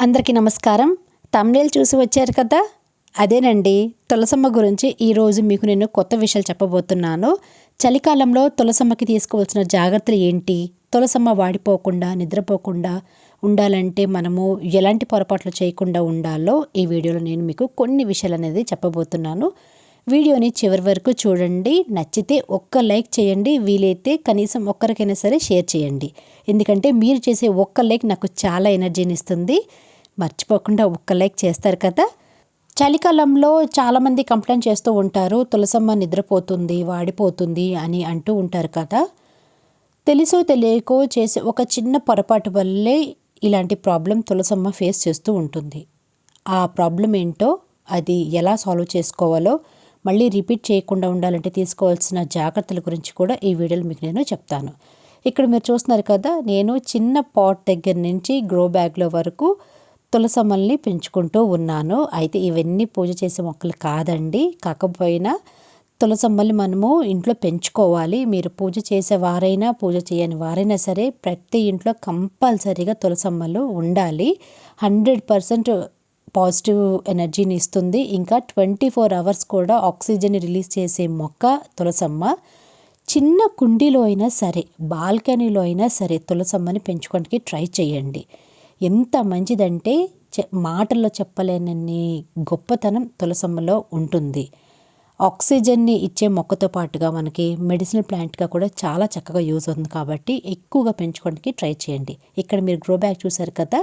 అందరికీ నమస్కారం. తమిళ చూసి వచ్చారు కదా? అదేనండి. తులసమ్మ గురించి ఈరోజు మీకు నేను కొత్త విషయాలు చెప్పబోతున్నాను. చలికాలంలో తులసమ్మకి తీసుకోవాల్సిన జాగ్రత్తలు ఏంటి? తులసమ్మ వాడిపోకుండా నిద్రపోకుండా ఉండాలంటే మనము ఎలాంటి పొరపాట్లు చేయకుండా ఉండాలో ఈ వీడియోలో నేను మీకు కొన్ని విషయాలు అనేది చెప్పబోతున్నాను. వీడియోని చివరి వరకు చూడండి. నచ్చితే ఒక్క లైక్ చేయండి. వీలైతే కనీసం ఒక్కరికైనా సరే షేర్ చేయండి. ఎందుకంటే మీరు చేసే ఒక్క లైక్ నాకు చాలా ఎనర్జీని ఇస్తుంది. మర్చిపోకుండా ఒక్క లైక్ చేస్తారు కదా. చలికాలంలో చాలామంది కంప్లైంట్ చేస్తూ ఉంటారు తులసమ్మ నిద్రపోతుంది వాడిపోతుంది అని అంటూ ఉంటారు కదా. తెలుసో తెలియకో చేసే ఒక చిన్న పొరపాటు వల్లే ఇలాంటి ప్రాబ్లం తులసమ్మ ఫేస్ చేస్తూ ఉంటుంది. ఆ ప్రాబ్లం ఏంటో అది ఎలా సాల్వ్ చేసుకోవాలో మళ్ళీ రిపీట్ చేయకుండా ఉండాలంటే తీసుకోవాల్సిన జాగ్రత్తల గురించి కూడా ఈ వీడియోలో మీకు నేను చెప్తాను. ఇక్కడ మీరు చూస్తున్నారు కదా నేను చిన్న పాట్ దగ్గర నుంచి గ్రో బ్యాగ్లో వరకు తులసమ్మల్ని పెంచుకుంటూ ఉన్నాను. అయితే ఇవన్నీ పూజ చేసే మొక్కలు కాదండి. కాకపోయినా తులసమ్మల్ని మనము ఇంట్లో పెంచుకోవాలి. మీరు పూజ చేసే వారైనా పూజ చేయని వారైనా సరే ప్రతి ఇంట్లో కంపల్సరీగా తులసమ్మలు ఉండాలి. హండ్రెడ్ పర్సెంట్ పాజిటివ్ ఎనర్జీని ఇస్తుంది. ఇంకా ట్వంటీ ఫోర్ అవర్స్ కూడా ఆక్సిజన్ రిలీజ్ చేసే మొక్క తులసమ్మ. చిన్న కుండీలో అయినా సరే బాల్కనీలో అయినా సరే తులసమ్మని పెంచుకోవడానికి ట్రై చేయండి. ఎంత మంచిదంటే చె మాటల్లో చెప్పలేనన్ని గొప్పతనం తులసమ్మలో ఉంటుంది. ఆక్సిజన్ని ఇచ్చే మొక్కతో పాటుగా మనకి మెడిసినల్ ప్లాంట్గా కూడా చాలా చక్కగా యూజ్ అవుతుంది కాబట్టి ఎక్కువగా పెంచుకోవడానికి ట్రై చేయండి. ఇక్కడ మీరు గ్రో బ్యాగ్ చూసారు కదా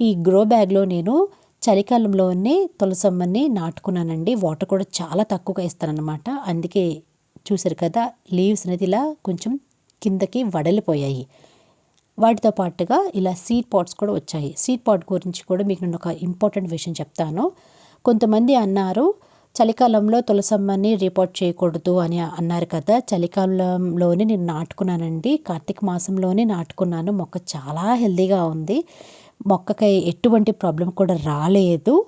ఈ గ్రో బ్యాగ్లో నేను చలికాలంలోనే తులసమ్మని నాటుకున్నానండి. వాటర్ కూడా చాలా తక్కువగా ఇస్తానన్నమాట. అందుకే చూసారు కదా లీవ్స్ అనేది ఇలా కొంచెం కిందకి వడలిపోయాయి. వాటితో పాటుగా ఇలా సీడ్ పాట్స్ కూడా వచ్చాయి. సీడ్ పాట్ గురించి కూడా మీకు నేను ఒక ఇంపార్టెంట్ విషయం చెప్తాను. కొంతమంది అన్నారు చలికాలంలో తులసమ్మని రిపోర్ట్ చేయకూడదు అని అన్నారు కదా. చలికాలంలోనే నేను నాటుకున్నానండి. కార్తీక మాసంలోనే నాటుకున్నాను. మొక్క చాలా హెల్దీగా ఉంది. మొక్కకి ఎటువంటి ప్రాబ్లం కూడా రాలేదు.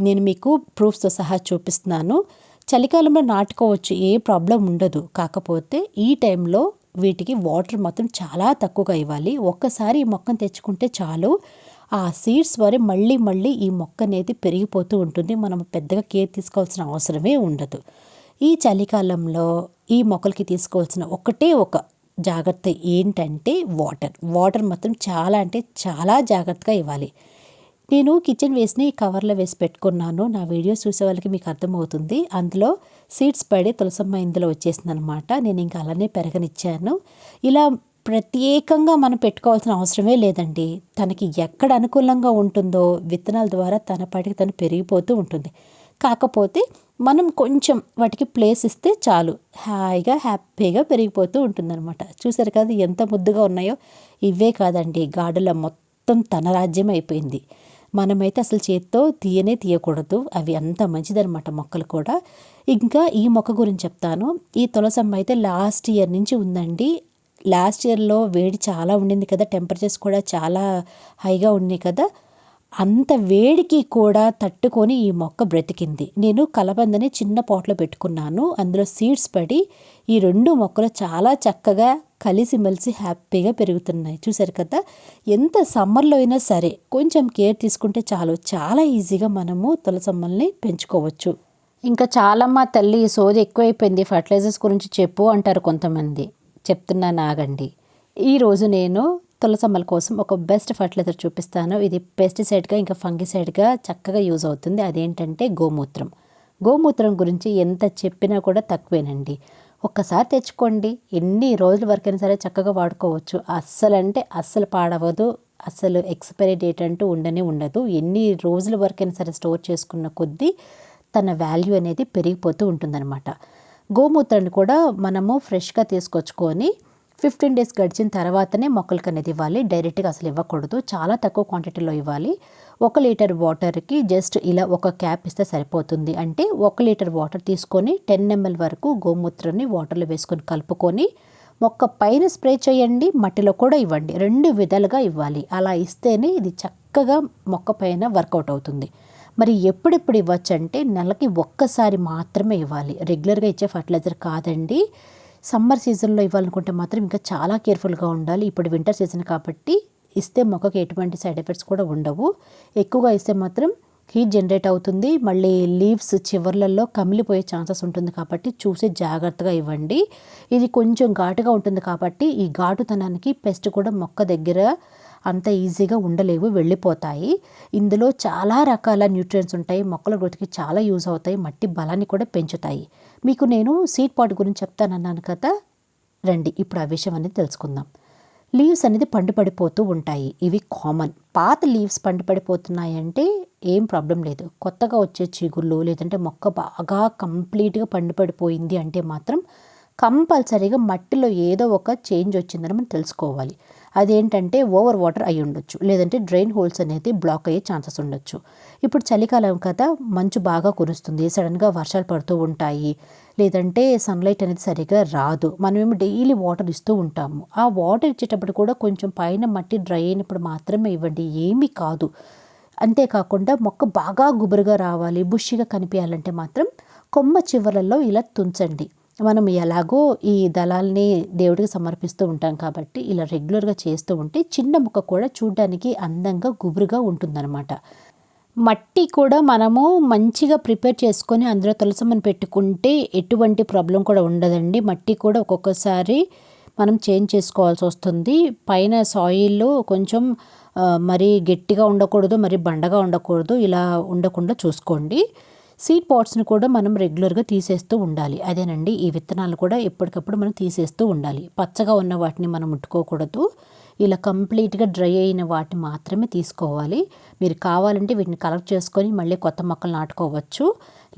నేను మీకు ప్రూఫ్స్తో సహా చూపిస్తున్నాను. చలికాలంలో నాటుకోవచ్చు ఏ ప్రాబ్లం ఉండదు. కాకపోతే ఈ టైంలో వీటికి వాటర్ మాత్రం చాలా తక్కువగా ఇవ్వాలి. ఒక్కసారి ఈ మొక్కను తెచ్చుకుంటే చాలు. ఆ సీడ్స్ వరే మళ్ళీ మళ్ళీ ఈ మొక్క అనేది పెరిగిపోతూ ఉంటుంది. మనం పెద్దగా కేర్ తీసుకోవాల్సిన అవసరమే ఉండదు. ఈ చలికాలంలో ఈ మొక్కలకి తీసుకోవాల్సిన ఒకటే ఒక జాగ్రత్త ఏంటంటే వాటర్. వాటర్ మాత్రం చాలా అంటే చాలా జాగ్రత్తగా ఇవ్వాలి. నేను కిచెన్ వేస్ట్ని కవర్లో వేసి పెట్టుకున్నాను. నా వీడియోస్ చూసే వాళ్ళకి మీకు అర్థమవుతుంది. అందులో సీడ్స్ పడి తులసమ్మ ఇందులో వచ్చేసింది అనమాట నేను ఇంకా అలానే పెరగనిచ్చాను. ఇలా ప్రత్యేకంగా మనం పెట్టుకోవాల్సిన అవసరమే లేదండి. తనకి ఎక్కడ అనుకూలంగా ఉంటుందో విత్తనాల ద్వారా తన పాటికి తను పెరిగిపోతూ ఉంటుంది. కాకపోతే మనం కొంచెం వాటికి ప్లేస్ ఇస్తే చాలు. హాయిగా హ్యాపీగా పెరిగిపోతూ ఉంటుందన్నమాట. చూసారు కదా ఎంత ముద్దుగా ఉన్నాయో. ఇవే కాదండి. గాడుల మొత్తం తన రాజ్యం అయిపోయింది. మనమైతే అసలు చేత్తో తీయనే తీయకూడదు. అవి అంత మంచిదనమాట మొక్కలు కూడా. ఇంకా ఈ మొక్క గురించి చెప్తాను. ఈ తులసమ్మ అయితే లాస్ట్ ఇయర్ నుంచి ఉందండి. లాస్ట్ ఇయర్లో వేడి చాలా ఉండింది కదా. టెంపరేచర్స్ కూడా చాలా హైగా ఉన్నాయి కదా. అంత వేడికి కూడా తట్టుకొని ఈ మొక్క బ్రతికింది. నేను కలబందని చిన్న పాట్లో పెట్టుకున్నాను. అందులో సీడ్స్ పడి ఈ రెండు మొక్కలు చాలా చక్కగా కలిసిమెలిసి హ్యాపీగా పెరుగుతున్నాయి. చూసారు కదా? ఎంత సమ్మర్లో అయినా సరే కొంచెం కేర్ తీసుకుంటే చాలు. చాలా ఈజీగా మనము తులసమ్మల్ని పెంచుకోవచ్చు. ఇంకా చాలమ్మ తల్లి సోది ఎక్కువైపోయింది. ఫర్టిలైజర్స్ గురించి చెప్పు అంటారు కొంతమంది. చెప్తున్నాను ఆగండి ఈరోజు నేను తులసమ్మల కోసం ఒక బెస్ట్ ఫర్టిలైజర్ చూపిస్తాను. ఇది పెస్టిసైడ్గా ఇంకా ఫంగిసైడ్గా చక్కగా యూజ్ అవుతుంది. అదేంటంటే గోమూత్రం. గోమూత్రం గురించి ఎంత చెప్పినా కూడా తక్కువేనండి. ఒక్కసారి తెచ్చుకోండి. ఎన్ని రోజుల వరకైనా సరే చక్కగా వాడుకోవచ్చు. అస్సలు అంటే అస్సలు పాడవదు. అస్సలు ఎక్స్పైరీ డేట్ అంటూ ఉండనే ఉండదు. ఎన్ని రోజుల వరకైనా సరే స్టోర్ చేసుకున్న కొద్దీ తన వాల్యూ అనేది పెరిగిపోతూ ఉంటుందన్నమాట. గోమూత్రాన్ని కూడా మనము ఫ్రెష్గా తీసుకొచ్చుకొని ఫిఫ్టీన్ డేస్ గడిచిన తర్వాతనే మొక్కలకి అనేది ఇవ్వాలి. డైరెక్ట్గా అసలు ఇవ్వకూడదు. చాలా తక్కువ క్వాంటిటీలో ఇవ్వాలి. ఒక లీటర్ వాటర్కి జస్ట్ ఇలా ఒక క్యాప్ ఇస్తే సరిపోతుంది. అంటే ఒక లీటర్ వాటర్ తీసుకొని టెన్ ఎంఎల్ వరకు గోమూత్రాన్ని వాటర్లో వేసుకొని కలుపుకొని మొక్క పైన స్ప్రే చేయండి. మట్టిలో కూడా ఇవ్వండి. రెండు విధాలుగా ఇవ్వాలి. అలా ఇస్తేనే ఇది చక్కగా మొక్క పైన వర్కౌట్ అవుతుంది. మరి ఎప్పుడెప్పుడు ఇవ్వచ్చు అంటే నెలకి ఒక్కసారి మాత్రమే ఇవ్వాలి. రెగ్యులర్గా ఇచ్చే ఫర్టిలైజర్ కాదండి. సమ్మర్ సీజన్లో ఇవ్వాలనుకుంటే మాత్రం ఇంకా చాలా కేర్ఫుల్గా ఉండాలి. ఇప్పుడు వింటర్ సీజన్ కాబట్టి ఇస్తే మొక్కకి ఎటువంటి సైడ్ ఎఫెక్ట్స్ కూడా ఉండవు. ఎక్కువగా ఇస్తే మాత్రం హీట్ జనరేట్ అవుతుంది. మళ్ళీ లీవ్స్ చివర్లలో కమిలిపోయే ఛాన్సెస్ ఉంటుంది కాబట్టి చూసి జాగ్రత్తగా ఇవ్వండి. ఇది కొంచెం ఘాటుగా ఉంటుంది కాబట్టి ఈ ఘాటుతనానికి పెస్ట్ కూడా మొక్క దగ్గర అంత ఈజీగా ఉండలేవు వెళ్ళిపోతాయి. ఇందులో చాలా రకాల న్యూట్రియన్స్ ఉంటాయి. మొక్కల గ్రోత్కి చాలా యూజ్ అవుతాయి. మట్టి బలాన్ని కూడా పెంచుతాయి. మీకు నేను సీడ్ పాట్ గురించి చెప్తానన్నాను కదా? రండి ఇప్పుడు ఆ విషయం అనేది తెలుసుకుందాం. లీవ్స్ అనేది పండు పడిపోతూ ఉంటాయి. ఇవి కామన్. పాత లీవ్స్ పండు పడిపోతున్నాయంటే ఏం ప్రాబ్లం లేదు. కొత్తగా వచ్చే చిగుళ్ళు లేదంటే మొక్క బాగా కంప్లీట్గా పండు పడిపోయింది అంటే మాత్రం కంపల్సరీగా మట్టిలో ఏదో ఒక చేంజ్ వచ్చిందని మనం తెలుసుకోవాలి. అదేంటంటే ఓవర్ వాటర్ అయి ఉండొచ్చు లేదంటే డ్రైన్ హోల్స్ అనేది బ్లాక్ అయ్యే ఛాన్సెస్ ఉండొచ్చు. ఇప్పుడు చలికాలం కదా మంచు బాగా కురుస్తుంది సడన్గా వర్షాలు పడుతూ ఉంటాయి లేదంటే సన్లైట్ అనేది సరిగా రాదు. మనమేమో డైలీ వాటర్ ఇస్తూ ఉంటాము. ఆ వాటర్ ఇచ్చేటప్పుడు కూడా కొంచెం పైన మట్టి డ్రై అయినప్పుడు మాత్రమే ఇవ్వండి ఏమీ కాదు. అంతేకాకుండా మొక్క బాగా గుబురుగా రావాలి బుష్గా కనిపించాలంటే మాత్రం కొమ్మ చివరల్లో ఇలా తుంచండి. మనం ఎలాగో ఈ దళాల్ని దేవుడికి సమర్పిస్తూ ఉంటాం కాబట్టి ఇలా రెగ్యులర్గా చేస్తూ ఉంటే చిన్న ముక్క కూడా చూడడానికి అందంగా గుబురుగా ఉంటుందన్నమాట. మట్టి కూడా మనము మంచిగా ప్రిపేర్ చేసుకొని అందులో తులసమ్మని పెట్టుకుంటే ఎటువంటి ప్రాబ్లం కూడా ఉండదండి. మట్టి కూడా ఒక్కొక్కసారి మనం చేంజ్ చేసుకోవాల్సి వస్తుంది. పైన సాయిల్లో కొంచెం మరీ గట్టిగా ఉండకూడదు మరి బండగా ఉండకూడదు ఇలా ఉండకుండా చూసుకోండి. సీడ్ పాట్స్ని కూడా మనం రెగ్యులర్గా తీసేస్తూ ఉండాలి. అదేనండి ఈ విత్తనాలు కూడా ఎప్పటికప్పుడు మనం తీసేస్తూ ఉండాలి. పచ్చగా ఉన్న వాటిని మనం ముట్టుకోకూడదు. ఇలా కంప్లీట్గా డ్రై అయిన వాటిని మాత్రమే తీసుకోవాలి. మీరు కావాలంటే వీటిని కలెక్ట్ చేసుకొని మళ్ళీ కొత్త మొక్కలు నాటుకోవచ్చు.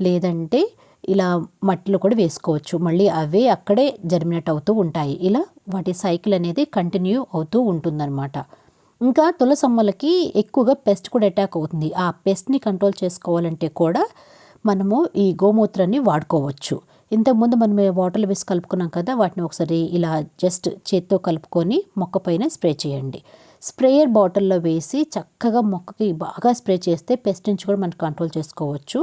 లేదంటే ఇలా మట్టిలో కూడా వేసుకోవచ్చు. మళ్ళీ అవే అక్కడే జర్మినేట్ అవుతూ ఉంటాయి. ఇలా వాటి సైకిల్ అనేది కంటిన్యూ అవుతూ ఉంటుందన్నమాట. ఇంకా తులసమ్మలకి ఎక్కువగా పెస్ట్ కూడా అటాక్ అవుతుంది. ఆ పెస్ట్ని కంట్రోల్ చేసుకోవాలంటే కూడా మనము ఈ గోమూత్రాన్ని వాడుకోవచ్చు. ఇంతకుముందు మనం వాటర్లో వేసి కలుపుకున్నాం కదా వాటిని ఒకసారి ఇలా జస్ట్ చేత్తో కలుపుకొని మొక్క పైన స్ప్రే చేయండి. స్ప్రేయర్ బాటిల్లో వేసి చక్కగా మొక్కకి బాగా స్ప్రే చేస్తే పెస్ట్ నుంచి కూడా మనం కంట్రోల్ చేసుకోవచ్చు.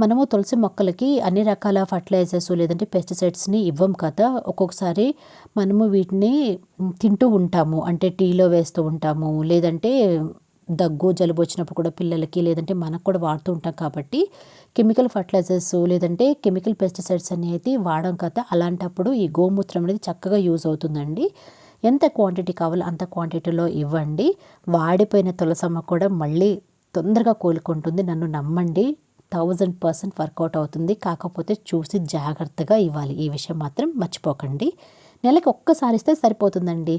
మనము తులసి మొక్కలకి అన్ని రకాల ఫర్టిలైజర్స్ లేదంటే పెస్టిసైడ్స్ని ఇవ్వం కదా ఒక్కొక్కసారి మనము వీటిని తింటూ ఉంటాము. అంటే టీలో వేస్తూ ఉంటాము లేదంటే దగ్గు జలుబు వచ్చినప్పుడు కూడా పిల్లలకి లేదంటే మనకు కూడా వాడుతూ ఉంటాం కాబట్టి కెమికల్ ఫర్టిలైజర్స్ లేదంటే కెమికల్ పెస్టిసైడ్స్ అనేది వాడడం కదా అలాంటప్పుడు ఈ గోమూత్రం అనేది చక్కగా యూజ్ అవుతుందండి. ఎంత క్వాంటిటీ కావాలో అంత క్వాంటిటీలో ఇవ్వండి. వాడిపోయిన తులసమ్మ కూడా మళ్ళీ తొందరగా కోలుకుంటుంది. నన్ను నమ్మండి థౌజండ్ పర్సెంట్ వర్కౌట్ అవుతుంది. కాకపోతే చూసి జాగ్రత్తగా ఇవ్వాలి. ఈ విషయం మాత్రం మర్చిపోకండి. నెలకి ఒక్కసారి ఇస్తే సరిపోతుందండి.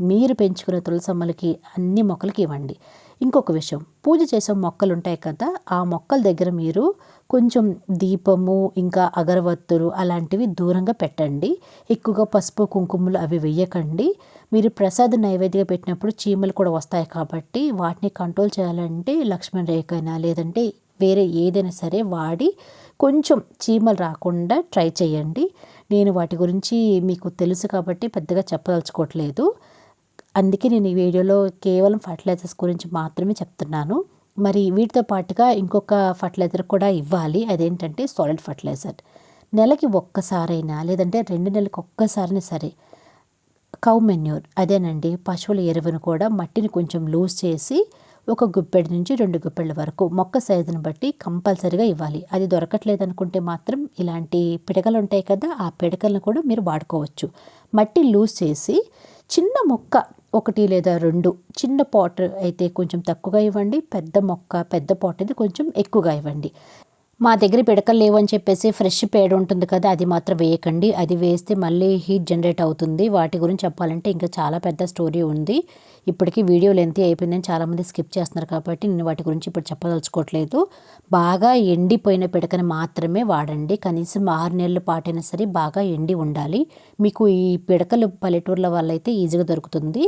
మీరు పెంచుకున్న తులసమ్మలకి అన్ని మొక్కలకి ఇవ్వండి. ఇంకొక విషయం. పూజ చేసే మొక్కలు ఉంటాయి కదా ఆ మొక్కల దగ్గర మీరు కొంచెం దీపము ఇంకా అగరవత్తులు అలాంటివి దూరంగా పెట్టండి. ఎక్కువగా పసుపు కుంకుమలు అవి వెయ్యకండి మీరు ప్రసాద నైవేద్యంగా పెట్టినప్పుడు చీమలు కూడా వస్తాయి కాబట్టి వాటిని కంట్రోల్ చేయాలంటే లక్ష్మణ రేఖైనా లేదంటే వేరే ఏదైనా సరే వాడి కొంచెం చీమలు రాకుండా ట్రై చేయండి. నేను వాటి గురించి మీకు తెలుసు కాబట్టి పెద్దగా చెప్పదలుచుకోవట్లేదు. అందుకే నేను ఈ వీడియోలో కేవలం ఫర్టిలైజర్స్ గురించి మాత్రమే చెప్తున్నాను. మరి వీటితో పాటుగా ఇంకొక ఫర్టిలైజర్ కూడా ఇవ్వాలి. అదేంటంటే సాలిడ్ ఫర్టిలైజర్. నెలకి ఒక్కసారైనా లేదంటే రెండు నెలలకు ఒక్కసారైనా సరే కౌ మెన్యూర్ అదేనండి పశువుల ఎరువును కూడా మట్టిని కొంచెం లూజ్ చేసి ఒక గుప్పెడి నుంచి రెండు గుప్పెళ్ళ వరకు మొక్క సైజుని బట్టి కంపల్సరీగా ఇవ్వాలి. అది దొరకట్లేదు అనుకుంటే మాత్రం ఇలాంటి పిడకలు ఉంటాయి కదా ఆ పిడకలను కూడా మీరు వాడుకోవచ్చు. మట్టి లూజ్ చేసి చిన్న మొక్క ఒకటి లేదా రెండు. చిన్న పాట్ అయితే కొంచెం తక్కువగా ఇవ్వండి. పెద్ద మొక్క పెద్ద పాట్ అయితే కొంచెం ఎక్కువగా ఇవ్వండి. మా దగ్గర పిడకలు లేవని చెప్పేసి ఫ్రెష్ పేడ ఉంటుంది కదా అది మాత్రం వేయకండి. అది వేస్తే మళ్ళీ హీట్ జనరేట్ అవుతుంది. వాటి గురించి చెప్పాలంటే ఇంకా చాలా పెద్ద స్టోరీ ఉంది. ఇప్పటికీ వీడియో లెంత్ అయిపోయిందని చాలామంది స్కిప్ చేస్తున్నారు కాబట్టి నేను వాటి గురించి ఇప్పుడు చెప్పదలుచుకోవట్లేదు. బాగా ఎండిపోయిన పిడకని మాత్రమే వాడండి. కనీసం ఆరు నెలల పాటైనా సరే బాగా ఎండి ఉండాలి. మీకు ఈ పిడకలు పల్లెటూర్ల వాళ్ళైతే ఈజీగా దొరుకుతుంది.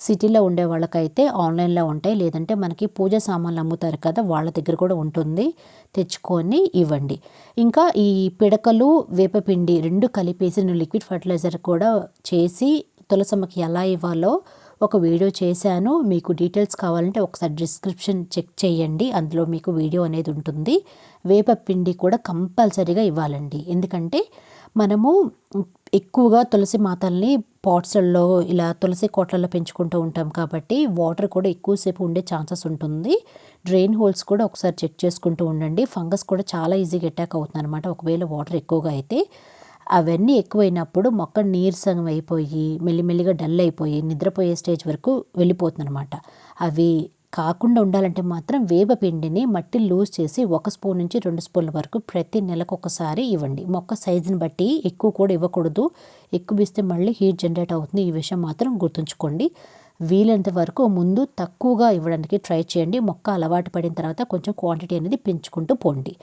సిటీలో ఉండే వాళ్ళకైతే ఆన్లైన్లో ఉంటాయి. లేదంటే మనకి పూజ సామాన్లు అమ్ముతారు కదా వాళ్ళ దగ్గర కూడా ఉంటుంది. తెచ్చుకొని ఇవ్వండి. ఇంకా ఈ పిడకలు వేపపిండి రెండు కలిపేసి నేను లిక్విడ్ ఫర్టిలైజర్ కూడా చేసి తులసమ్మకి ఎలా ఇవ్వాలో ఒక వీడియో చేశాను. మీకు డీటెయిల్స్ కావాలంటే ఒకసారి డిస్క్రిప్షన్ చెక్ చేయండి. అందులో మీకు వీడియో అనేది ఉంటుంది. వేప పిండి కూడా కంపల్సరీగా ఇవ్వాలండి. ఎందుకంటే మనము ఎక్కువగా తులసి మాతల్ని పాట్స్లలో ఇలా తులసి కోట్లలో పెంచుకుంటూ ఉంటాం కాబట్టి వాటర్ కూడా ఎక్కువసేపు ఉండే ఛాన్సెస్ ఉంటుంది. డ్రైన్ హోల్స్ కూడా ఒకసారి చెక్ చేసుకుంటూ ఉండండి. ఫంగస్ కూడా చాలా ఈజీగా అటాక్ అవుతుంది అనమాట ఒకవేళ వాటర్ ఎక్కువగా అయితే అవన్నీ ఎక్కువైనప్పుడు మొక్క నీరసం అయిపోయి మెల్లిమెల్లిగా డల్ అయిపోయి నిద్రపోయే స్టేజ్ వరకు వెళ్ళిపోతుంది అనమాట అవి కాకుండా ఉండాలంటే మాత్రం వేప పిండిని మట్టి లూజ్ చేసి ఒక స్పూన్ నుంచి రెండు స్పూన్ల వరకు ప్రతి నెలకు ఒకసారి ఇవ్వండి. మొక్క సైజుని బట్టి ఎక్కువ కూడా ఇవ్వకూడదు. ఎక్కువ ఇస్తే మళ్ళీ హీట్ జనరేట్ అవుతుంది. ఈ విషయం మాత్రం గుర్తుంచుకోండి. వీలైనంత వరకు ముందు తక్కువగా ఇవ్వడానికి ట్రై చేయండి. మొక్క అలవాటు పడిన తర్వాత కొంచెం క్వాంటిటీ అనేది పెంచుకుంటూ పోండి.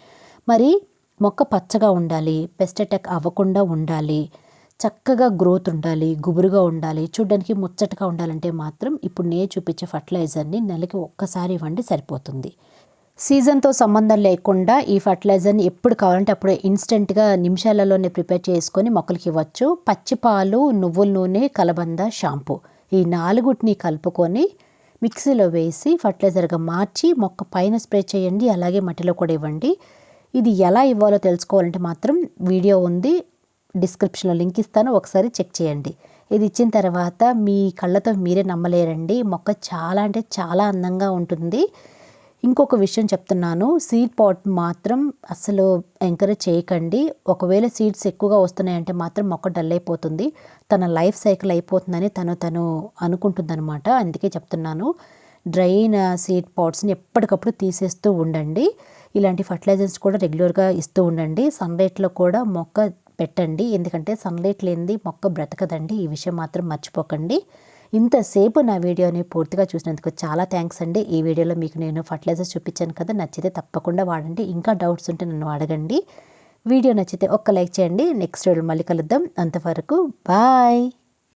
మరి మొక్క పచ్చగా ఉండాలి పెస్ట్ అటాక్ అవ్వకుండా ఉండాలి చక్కగా గ్రోత్ ఉండాలి గుబురుగా ఉండాలి చూడ్డానికి ముచ్చటగా ఉండాలంటే మాత్రం ఇప్పుడు నేను చూపించే ఫర్టిలైజర్ని నెలకి ఒక్కసారి ఇవ్వండి సరిపోతుంది. సీజన్తో సంబంధం లేకుండా ఈ ఫర్టిలైజర్ని ఎప్పుడు కావాలంటే అప్పుడు ఇన్స్టెంట్గా నిమిషాలలోనే ప్రిపేర్ చేసుకొని మొక్కలకి ఇవ్వచ్చు. పచ్చిపాలు నువ్వుల నూనె కలబంద షాంపూ ఈ నాలుగుటిని కలుపుకొని మిక్సీలో వేసి ఫర్టిలైజర్గా మార్చి మొక్క పైన స్ప్రే చేయండి అలాగే మట్టిలో కూడా ఇవ్వండి. ఇది ఎలా ఇవ్వాలో తెలుసుకోవాలంటే మాత్రం వీడియో ఉంది డిస్క్రిప్షన్లో లింక్ ఇస్తాను ఒకసారి చెక్ చేయండి. ఇది ఇచ్చిన తర్వాత మీ కళ్ళతో మీరే నమ్మలేరండి. మొక్క చాలా అంటే చాలా అందంగా ఉంటుంది. ఇంకొక విషయం చెప్తున్నాను సీడ్ పాట్ మాత్రం అసలు ఎంకరేజ్ చేయకండి. ఒకవేళ సీడ్స్ ఎక్కువగా వస్తున్నాయంటే మాత్రం మొక్క డల్ అయిపోతుంది. తన లైఫ్ సైకిల్ అయిపోతుందని తను తను అనుకుంటుందన్నమాట. అందుకే చెప్తున్నాను డ్రైన్ సీడ్ పాట్స్ని ఎప్పటికప్పుడు తీసేస్తూ ఉండండి. ఇలాంటి ఫర్టిలైజర్స్ కూడా రెగ్యులర్గా ఇస్తూ ఉండండి. సన్లైట్లో కూడా మొక్క పెట్టండి. ఎందుకంటే సన్లైట్ లేనిది మొక్క బ్రతకదండి. ఈ విషయం మాత్రం మర్చిపోకండి. ఇంతసేపు నా వీడియోని పూర్తిగా చూసినందుకు చాలా థ్యాంక్స్ అండి. ఈ వీడియోలో మీకు నేను ఫర్టిలైజర్స్ చూపించాను కదా నచ్చితే తప్పకుండా వాడండి. ఇంకా డౌట్స్ ఉంటే నన్ను అడగండి. వీడియో నచ్చితే ఒక్క లైక్ చేయండి. నెక్స్ట్ వీడియో మళ్ళీ కలుద్దాం. అంతవరకు బాయ్.